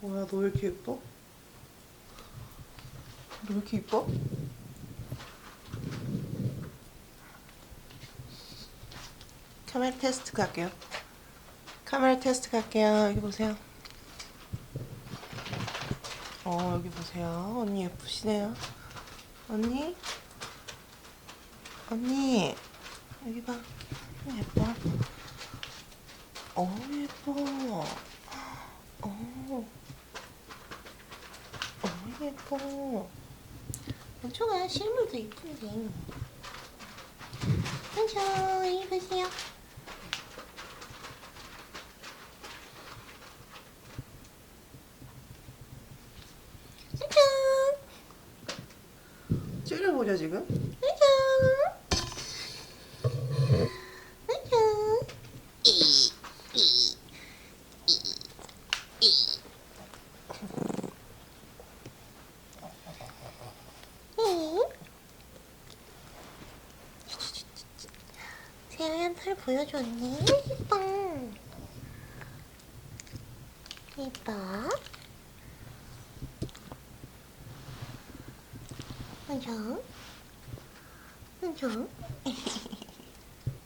뭐야 너 왜 이렇게 예뻐? 너 왜 이렇게 예뻐? 카메라 테스트 갈게요. 카메라 테스트 갈게요. 여기 보세요. 어 여기 보세요. 언니 예쁘시네요. 언니 언니 여기 봐. 예뻐. 어 예뻐. 어. 어 예뻐. 좋아 실물도 이쁜데. 이리 보세요. 짜잔. 째려보자 지금. 짜잔. 짜잔. 이, 이, 이, 이. 이. 세아야 털 보여줬니? 이뻐. 이뻐. 맞아. 맞아.